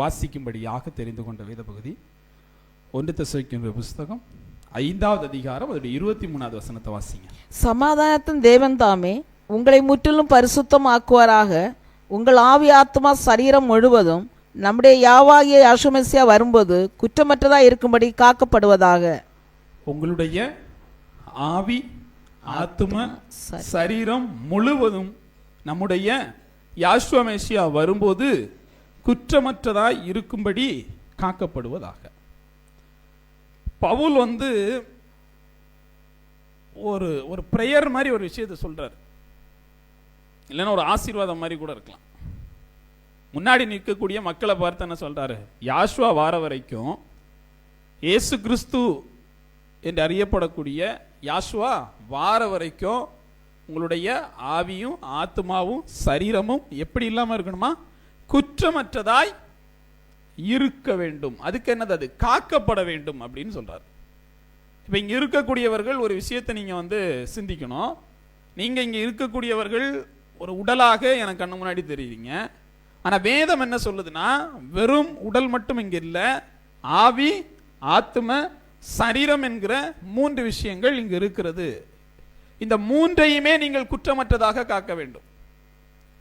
வாசிக்கும்படியாக தெரிந்து கொண்ட வேத பகுதி. ஒன்று தசைக்கின்ற புஸ்தகம். ஐந்தாவது அதிகாரம் அதோடைய இருபத்தி மூணாவது வசனத்தை வாசிங்க. சமாதானத்தின் தேவன் தாமே உங்களை முற்றிலும் பரிசுத்தமாக்குவாராக. உங்கள் ஆவி ஆத்மா சரீரம் முழுவதும் நம்முடைய யாவாகிய அசுமசியா வரும்போது குற்றமற்றதாக இருக்கும்படி காக்கப்படுவதாக. உங்களுடைய ஆவி ஆத்தும சரி. சரீரம். முழுவதும் நம்முடைய யாஸ்வமேசியா வரும்போது குற்றமற்றதாய் இருக்கும்படி காக்கப்படுவதாக. பவுல் வந்து ஒரு ஒரு ப்ரேயர் மாதிரி ஒரு விஷயத்தை சொல்றாரு. இல்லைன்னா ஒரு ஆசீர்வாதம் மாதிரி கூட இருக்கலாம். முன்னாடி நிற்கக்கூடிய மக்களை பார்த்து என்ன சொல்றாரு? யாஷ்வா வார வரைக்கும் இயேசு கிறிஸ்து என்று அறியப்படக்கூடிய யாஷ்வா வார வரைக்கும் உங்களுடைய ஆவியும் ஆத்மாவும் சரீரமும் எப்படி இல்லாமல் இருக்கணுமா? குற்றமற்றதாய் இருக்க வேண்டும். அதுக்கு என்னது அது? காக்கப்பட வேண்டும் அப்படின்னு சொல்றாரு. இப்போ இங்கே இருக்கக்கூடியவர்கள் ஒரு விஷயத்தை நீங்கள் வந்து சிந்திக்கணும். நீங்கள் இங்கே இருக்கக்கூடியவர்கள் ஒரு உடலாக எனக்கு கண்ணு முன்னாடி தெரியுறீங்க ஆனால் வேதம் என்ன சொல்லுதுன்னா வெறும் உடல் மட்டும் இங்கே இல்லை ஆவி ஆத்ம சரீரம் என்கிற மூன்று விஷயங்கள் இங்கு இருக்கிறது. இந்த மூன்றையுமே நீங்கள் குற்றமற்றதாக காக்க வேண்டும்.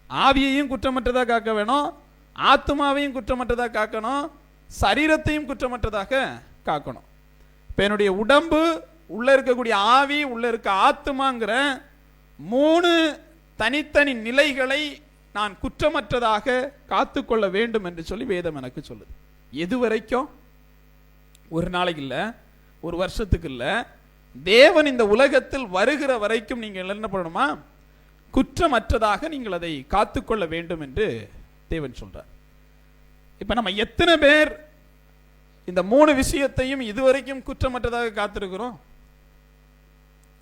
ஆவியையும் குற்றமற்றதாக காக்க வேணும் ஆத்மாவையும் குற்றமற்றதாக காக்கணும் சரீரத்தையும் குற்றமற்றதாக காக்கணும். இப்போ என்னுடைய உடம்பு உள்ளே இருக்கக்கூடிய ஆவி உள்ளே இருக்க ஆத்மாங்கிற மூணு தனித்தனி நிலைகளை நான் குற்றமற்றதாக காத்துக்கொள்ள வேண்டும் என்று சொல்லி வேதம் எனக்கு சொல்லுது. எது வரைக்கும்? ஒரு நாளைக்கு இல்லை ஒரு வருஷத்துக்கு இல்லை தேவன் இந்த உலகத்தில் வருகிற வரைக்கும் நீங்கள் என்ன பண்ணணுமா? குற்றமற்றதாக நீங்கள் அதை காத்துக்கொள்ள வேண்டும் என்று தேவன் சொல்றார். இப்ப நம்ம எத்தனை பேர் இந்த மூணு விஷயத்தையும் இதுவரைக்கும் குற்றமற்றதாக காத்திருக்கிறோம்?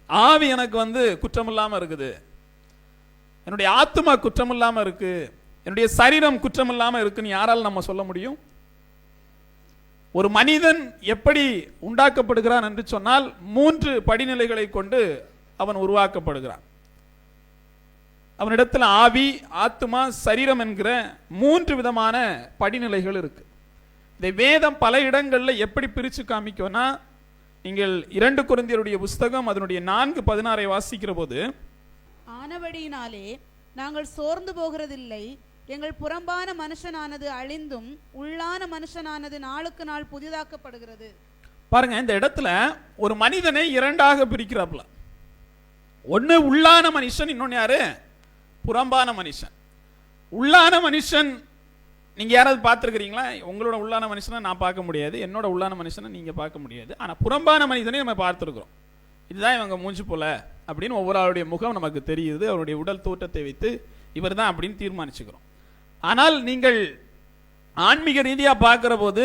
ஆவி எனக்கு வந்து குற்றமில்லாம இருக்குது. என்னுடைய ஆத்மா குற்றமில்லாம இருக்கு. என்னுடைய சரீரம் குற்றமில்லாம இருக்குன்னு யாரால் நம்ம சொல்ல முடியும்? ஒரு மனிதன் எப்படி உண்டாக்கப்படுகிறான் என்று சொன்னால் மூன்று படிநிலைகளை கொண்டு அவன் உருவாக்கப்படுகிறான். அவனிடத்தில் ஆவி ஆத்மா சரீரம் என்கிற மூன்று விதமான படிநிலைகள் இருக்கு. இதை வேதம் பல இடங்கள்ல எப்படி பிரிச்சு காமிக்கும்னா நீங்கள் இரண்டு குருந்தியருடைய புஸ்தகம் அதனுடைய நான்கு பதினாறை வாசிக்கிற போது ஆனபடியினாலே நாங்கள் சோர்ந்து போகிறதில்லை. எங்கள் புறம்பான மனுஷனானது அழிந்தும் உள்ளான மனுஷனானது நாளுக்கு நாள் புதிதாக்கப்படுகிறது. பாருங்க இந்த இடத்துல ஒரு மனிதனை இரண்டாக பிரிக்கிறாப்ல ஒண்ணு உள்ளான மனுஷன் இன்னொன்னு யாரு? புறம்பான மனுஷன். உள்ளான மனுஷன் நீங்கள் யாராவது பார்த்துருக்கிறீங்களா? உங்களோட உள்ளான மனுஷனை நான் பார்க்க முடியாது. என்னோட உள்ளான மனுஷனை நீங்கள் பார்க்க முடியாது. ஆனால் புறம்பான மனிதனை நம்ம பார்த்துருக்குறோம். இதுதான் இவங்க மூஞ்சி போல அப்படின்னு ஒவ்வொரு ஆளுடைய முகம் நமக்கு தெரியுது. அவருடைய உடல் தோற்றத்தை வைத்து இவர் தான் அப்படின்னு தீர்மானிச்சுக்கிறோம். ஆனால் நீங்கள் ஆன்மீக ரீதியாக பார்க்குற போது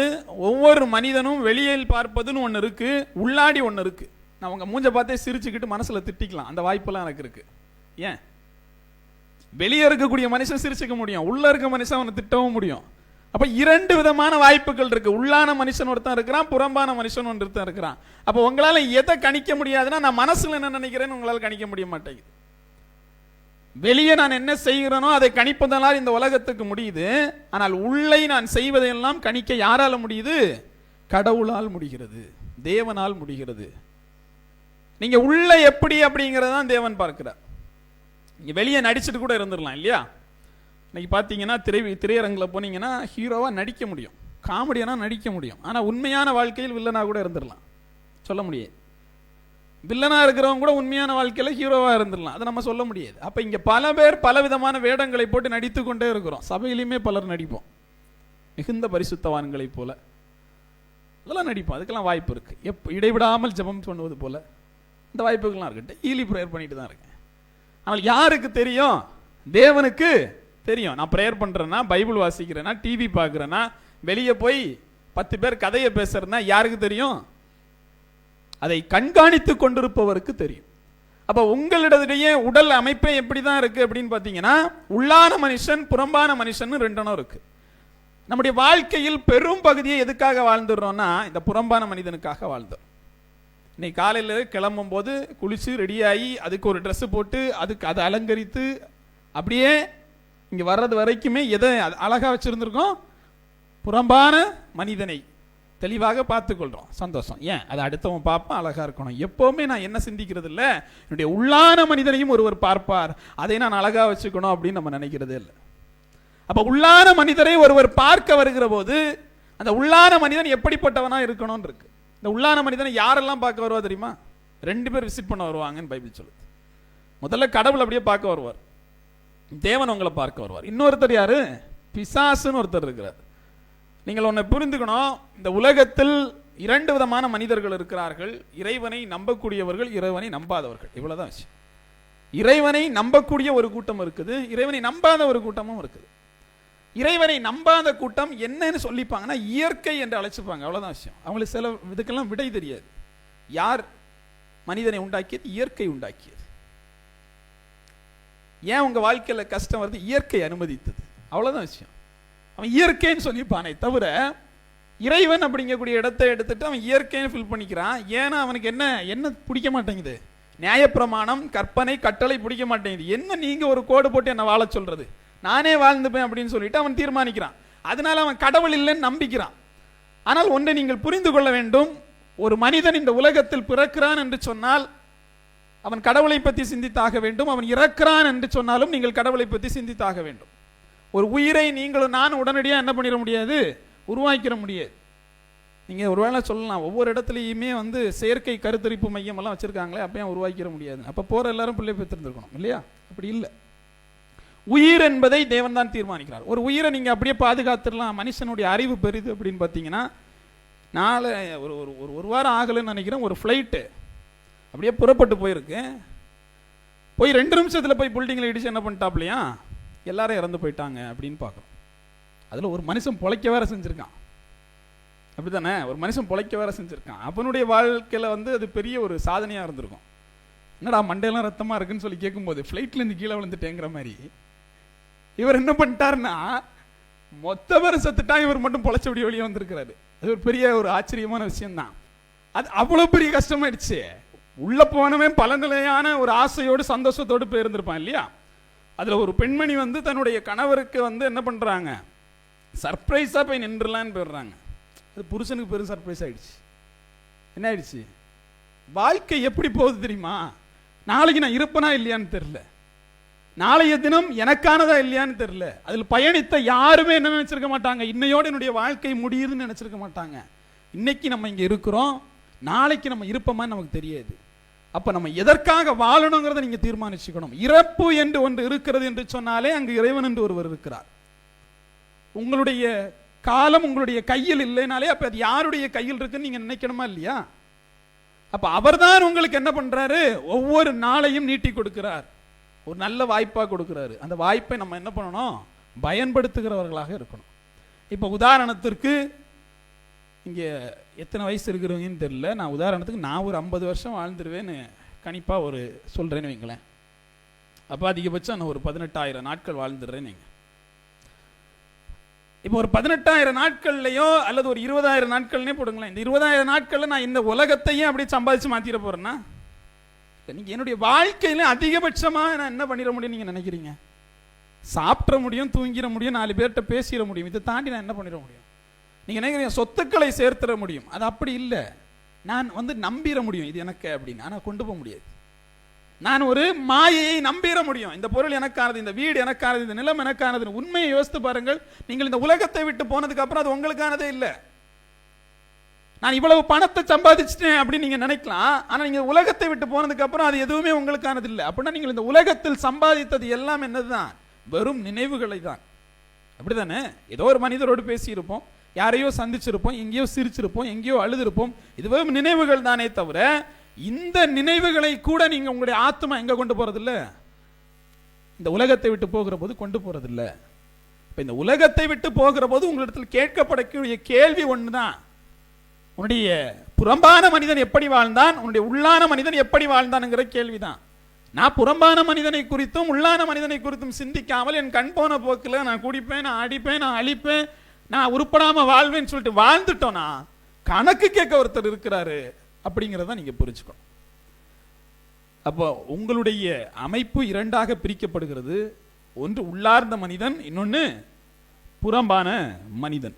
ஒவ்வொரு மனிதனும் வெளியில் பார்ப்பதுன்னு ஒன்று இருக்குது உள்ளாடி ஒன்று இருக்குது நான் உங்கள் மூஞ்சை பார்த்தே சிரிச்சுக்கிட்டு மனசில் திட்டிக்கலாம். அந்த வாய்ப்பெல்லாம் எனக்கு இருக்குது ஏன்? வெளியே இருக்கக்கூடிய மனுஷன் சிரிச்சுக்க முடியும். உள்ள இருக்க மனுஷன் அவனை திட்டவும் முடியும். அப்போ இரண்டு விதமான வாய்ப்புகள் இருக்கு. உள்ளான மனுஷன் ஒருத்தன் இருக்கிறான் புறம்பான மனுஷன் ஒருத்தன் இருக்கிறான். அப்போ உங்களால எதை கணிக்க முடியாதுன்னா நான் மனசுல என்ன நினைக்கிறேன்னு உங்களால கணிக்க முடிய மாட்டேங்குது. வெளியே நான் என்ன செய்கிறேனோ அதை கணிப்பதனால் இந்த உலகத்துக்கு முடியுது. ஆனால் உள்ளே நான் செய்வதையெல்லாம் கணிக்க யாரால முடியுது? கடவுளால் முடிகிறது. தேவனால் முடிகிறது. நீங்க உள்ள எப்படி அப்படிங்கிறதான் தேவன் பார்க்கிறார். இங்கே வெளியே நடிச்சிட்டு கூட இருந்துடலாம் இல்லையா? இன்னைக்கு பார்த்தீங்கன்னா திரை திரையரங்கில் போனீங்கன்னா ஹீரோவாக நடிக்க முடியும். காமெடியனாக நடிக்க முடியும். ஆனால் உண்மையான வாழ்க்கையில் வில்லனா கூட இருந்துடலாம். சொல்ல முடியாது. வில்லனாக இருக்கிறவங்க கூட உண்மையான வாழ்க்கையில் ஹீரோவாக இருந்துடலாம். அதை நம்ம சொல்ல முடியாது. அப்போ இங்கே பல பேர் பல விதமான வேடங்களை போட்டு நடித்து கொண்டே இருக்கிறோம். சபையிலையுமே பலர் நடிப்போம். மிகுந்த பரிசுத்தவான்களைப் போல. அதெல்லாம் நடிப்போம். அதுக்கெல்லாம் வாய்ப்பு இருக்குது எப் இடைவிடாமல் ஜெபம் பண்ணுவது போல. இந்த வாய்ப்புகள்லாம் இருக்கட்டும். ஈலி ப்ரேயர் பண்ணிட்டு தான் இருக்கேன். ஆனால் யாருக்கு தெரியும்? தேவனுக்கு தெரியும். நான் ப்ரேயர் பண்ணுறேன்னா பைபிள் வாசிக்கிறேன்னா டிவி பார்க்குறேன்னா வெளியே போய் பத்து பேர் கதையை பேசுறேன்னா யாருக்கு தெரியும்? அதை கண்காணித்து கொண்டிருப்பவருக்கு தெரியும். அப்போ உங்களிடையே உடல் அமைப்பே எப்படி தான் இருக்குது அப்படின்னு பார்த்தீங்கன்னா உள்ளான மனுஷன் புறம்பான மனுஷன் ரெண்டனும் இருக்குது நம்முடைய வாழ்க்கையில் பெரும் பகுதியை எதுக்காக வாழ்ந்துடுறோம்னா இந்த புறம்பான மனிதனுக்காக வாழ்ந்தோம் இன்னைக்கு காலையில் கிளம்பும் போது குளிச்சு ரெடியாகி அதுக்கு ஒரு ட்ரெஸ்ஸு போட்டு அதுக்கு அதை அலங்கரித்து அப்படியே இங்கே வர்றது வரைக்குமே எதை அழகாக வச்சுருந்துருக்கோம்? புறம்பான மனிதனை தெளிவாக பார்த்துக்கொள்கிறோம் சந்தோஷம். ஏன்? அதை அடுத்தவன் பார்ப்பான் அழகாக இருக்கணும். எப்போவுமே நான் என்ன சிந்திக்கிறது இல்லை என்னுடைய உள்ளான மனிதனையும் ஒருவர் பார்ப்பார். அதை நான் அழகாக வச்சுக்கணும் அப்படின்னு நம்ம நினைக்கிறதே இல்லை. அப்போ உள்ளான மனிதரை ஒருவர் பார்க்க வருகிற போது அந்த உள்ளான மனிதன் எப்படிப்பட்டவனாக இருக்கணும்னு இருக்கு. இந்த உள்ளான மனிதனை யாரெல்லாம் பார்க்க வருவா தெரியுமா? ரெண்டு பேர் விசிட் பண்ண வருவாங்கன்னு பைபிள் சொல்லுது. முதல்ல கடவுள் அப்படியே பார்க்க வருவார். தேவன் உங்களை பார்க்க வருவார். இன்னொருத்தர் யாரு? பிசாசுன்னு ஒருத்தர் இருக்கிறார். நீங்கள் ஒன்றை புரிந்துக்கணும். இந்த உலகத்தில் இரண்டு விதமான மனிதர்கள் இருக்கிறார்கள். இறைவனை நம்பக்கூடியவர்கள் இறைவனை நம்பாதவர்கள். இவ்வளோதான் விஷயம். இறைவனை நம்பக்கூடிய ஒரு கூட்டம் இருக்குது. இறைவனை நம்பாத ஒரு கூட்டமும் இருக்குது. இறைவனை நம்பாத கூட்டம் என்னன்னு சொல்லிப்பாங்கன்னா இயற்கை என்று அழைச்சிப்பாங்க. அவ்வளோதான் விஷயம். அவங்களுக்கு சில இதுக்கெல்லாம் விடை தெரியாது. யார் மனிதனை உண்டாக்கியது? இயற்கை உண்டாக்கியது. ஏன் உங்கள் வாழ்க்கையில் கஷ்டம் வருது? இயற்கை அனுமதித்தது. அவ்வளோதான் விஷயம். அவன் இயற்கைன்னு சொல்லிப்பானே தவிர இறைவன் அப்படிங்கக்கூடிய இடத்தை எடுத்துட்டு அவன் இயற்கைன்னு ஃபில் பண்ணிக்கிறான். ஏன்னா அவனுக்கு என்ன என்ன பிடிக்க மாட்டேங்குது? நியாயப்பிரமாணம் கற்பனை கட்டளை பிடிக்க மாட்டேங்குது. என்ன நீங்கள் ஒரு கோடு போட்டு என்னை வாழ சொல்கிறது நானே வாழ்ந்துப்பேன் அப்படின்னு சொல்லிட்டு அவன் தீர்மானிக்கிறான். அதனால அவன் கடவுள் இல்லைன்னு நம்பிக்கிறான். ஆனால் ஒன்றை நீங்கள் புரிந்து கொள்ள வேண்டும். ஒரு மனிதன் இந்த உலகத்தில் பிறக்கிறான் என்று சொன்னால் அவன் கடவுளை பற்றி சிந்தித்தாக வேண்டும். அவன் இறக்கிறான் என்று சொன்னாலும் நீங்கள் கடவுளை பற்றி சிந்தித்தாக வேண்டும். ஒரு உயிரை நீங்களும் நான் உடனடியாக என்ன பண்ணிட முடியாது? உருவாக்கிட முடியாது. நீங்கள் ஒருவேளை சொல்லலாம். ஒவ்வொரு இடத்துலையுமே வந்து செயற்கை கருத்தரிப்பு மையம் எல்லாம் வச்சுருக்காங்களே அப்பயும் உருவாக்கிட முடியாது. அப்போ போகிற எல்லாரும் பிள்ளை பெற்றிருந்துருக்கணும் இல்லையா? அப்படி இல்லை. உயிர் என்பதை தேவன் தான் தீர்மானிக்கிறார். ஒரு உயிரை நீங்கள் அப்படியே பாதுகாத்துடலாம் மனுஷனுடைய அறிவு பெரிது அப்படின்னு பார்த்தீங்கன்னா நாளை ஒரு ஒரு ஒரு ஒரு வாரம் ஆகலைன்னு நினைக்கிறேன் ஒரு ஃப்ளைட்டு அப்படியே புறப்பட்டு போயிருக்கு. போய் ரெண்டு நிமிஷத்தில் போய் பில்டிங்கில் இடிச்சு என்ன பண்ணிட்டாப்லையா? எல்லாரும் இறந்து போயிட்டாங்க அப்படின்னு பார்க்குறோம் அதில் ஒரு மனுஷன் பொழைக்க வேற செஞ்சுருக்கான். அப்படி தானே ஒரு மனுஷன் பொழைக்க வேற செஞ்சுருக்கான். அவனுடைய வாழ்க்கையில் வந்து அது பெரிய ஒரு சாதனையாக இருந்திருக்கும். என்னடா மண்டையெல்லாம் ரத்தமாக இருக்குன்னு சொல்லி கேட்கும்போது ஃப்ளைட்லேருந்து கீழே விழுந்துட்டேங்கிற மாதிரி இவர் என்ன பண்ணிட்டாருன்னா மொத்த பேர் செத்துட்டான் இவர் மட்டும் பொழைச்சபடி வெளியே வந்திருக்கிறாரு. அது ஒரு பெரிய ஒரு ஆச்சரியமான விஷயம்தான். அது அவ்வளோ பெரிய கஷ்டமாயிடுச்சு. உள்ள போனவன் பல நிலையான ஒரு ஆசையோடு சந்தோஷத்தோடு போயிருந்திருப்பான் இல்லையா? அதில் ஒரு பெண்மணி வந்து தன்னுடைய கணவருக்கு வந்து என்ன பண்ணுறாங்க சர்ப்ரைஸாக போய் நின்றுலான்னு போயிடுறாங்க. அது புருஷனுக்கு பெரும் சர்ப்ரைஸ் ஆகிடுச்சு என்ன ஆயிடுச்சு? வாழ்க்கை எப்படி போகுது தெரியுமா? நாளைக்கு நான் இருப்பனா இல்லையான்னு தெரில நாளைய தினம் எனக்கானதா இல்லையான்னு தெரியல. அதில் பயணித்த யாருமே என்ன நினைச்சிருக்க மாட்டாங்க. இன்னையோடு என்னுடைய வாழ்க்கை முடியுதுன்னு நினச்சிருக்க மாட்டாங்க. இன்னைக்கு நம்ம இங்கே இருக்கிறோம். நாளைக்கு நம்ம இருப்போமான்னு நமக்கு தெரியாது. அப்போ நம்ம எதற்காக வாழணுங்கிறத நீங்க தீர்மானிச்சுக்கணும். இறப்பு என்று ஒன்று இருக்கிறது என்று சொன்னாலே அங்கு இறைவன் என்று ஒருவர் இருக்கிறார். உங்களுடைய காலம் உங்களுடைய கையில் இல்லைனாலே அப்போ அது யாருடைய கையில் இருக்குன்னு நீங்க நினைக்கணுமா இல்லையா? அப்போ அவர்தான் உங்களுக்கு என்ன பண்றாரு? ஒவ்வொரு நாளையும் நீட்டி கொடுக்கிறார். ஒரு நல்ல வாய்ப்பாக கொடுக்குறாரு. அந்த வாய்ப்பை நம்ம என்ன பண்ணணும்? பயன்படுத்துகிறவர்களாக இருக்கணும். இப்போ உதாரணத்திற்கு இங்கே எத்தனை வயசு இருக்கிறவங்கன்னு தெரியல. நான் உதாரணத்துக்கு நான் ஒரு ஐம்பது வருஷம் வாழ்ந்துருவேன்னு கணிப்பாக ஒரு சொல்கிறேன்னு வைங்களேன். அப்போ அதிகபட்சம் நான் ஒரு பதினெட்டாயிரம் நாட்கள் வாழ்ந்துடுறேன்னு இப்போ ஒரு பதினெட்டாயிரம் நாட்கள்லையோ அல்லது ஒரு இருபதாயிரம் நாட்கள்னே போடுங்களேன். இந்த இருபதாயிரம் நாட்களில் நான் இந்த உலகத்தையும் அப்படியே சம்பாதிச்சு மாற்றிட போகிறேன்னா நீங்கள் என்னுடைய வாழ்க்கையில அதிகபட்சமா நான் என்ன பண்ணிட முடியும் நீங்க நினைக்கிறீங்க? சாப்பிட முடியும் தூங்கிட முடியும் நாலு பேர்கிட்ட பேசிட முடியும். இதை தாண்டி நான் என்ன பண்ணிட முடியும்? நீங்க நினைக்கிறீங்க சொத்துக்களை சேர்த்துட முடியும். அது அப்படி இல்லை. நான் வந்து நம்பிட முடியும். இது எனக்கு அப்படின்னு. ஆனால் கொண்டு போக முடியாது. நான் ஒரு மாயையை நம்பிட முடியும். இந்த பொருள் எனக்கானது இந்த வீடு எனக்கானது இந்த நிலம் எனக்கானது உண்மையை யோசித்து பாருங்கள். நீங்கள் இந்த உலகத்தை விட்டு போனதுக்கு அப்புறம் அது உங்களுக்கானதே இல்லை. நான் இவ்வளவு பணத்தை சம்பாதிச்சிட்டேன் அப்படின்னு நீங்க நினைக்கலாம். ஆனா நீங்க உலகத்தை விட்டு போனதுக்கு அப்புறம் அது எதுவுமே உங்களுக்கானது இல்லை. அப்படின்னா நீங்கள் இந்த உலகத்தில் சம்பாதித்தது எல்லாம் என்னதுதான்? வெறும் நினைவுகளை தான். அப்படிதானே? ஏதோ ஒரு மனிதரோடு பேசியிருப்போம். யாரையோ சந்திச்சிருப்போம் எங்கேயோ சிரிச்சிருப்போம் எங்கேயோ அழுதுருப்போம். இது வெறும் நினைவுகள் தானே தவிர இந்த நினைவுகளை கூட நீங்க உங்களுடைய ஆத்மா எங்க கொண்டு போறதில்ல? இந்த உலகத்தை விட்டு போகிற போது கொண்டு போகிறதில்ல இப்போ இந்த உலகத்தை விட்டு போகிற போது உங்களிடத்தில் கேட்கப்படக்கூடிய கேள்வி ஒன்று தான் உன்னுடைய புறம்பான மனிதன் எப்படி வாழ்ந்தான்? உன்னுடைய உள்ளான மனிதன் எப்படி வாழ்ந்தான்ங்கிற கேள்விதான். நான் புறம்பான மனிதனை குறித்தும் உள்ளான மனிதனை குறித்தும் சிந்திக்காமல் என் கண் போன போக்கில் நான் குடிப்பேன் நான் அடிப்பேன் நான் அழிப்பேன் நான் உருப்படாமல் வாழ்வேன்னு சொல்லிட்டு வாழ்ந்துட்டோன்னா கணக்கு கேட்க ஒருத்தர் இருக்கிறாரு அப்படிங்கிறத நீங்க புரிஞ்சுக்கணும். அப்போ உங்களுடைய அமைப்பு இரண்டாக பிரிக்கப்படுகிறது. ஒன்று உள்ளார்ந்த மனிதன் இன்னொன்று புறம்பான மனிதன்.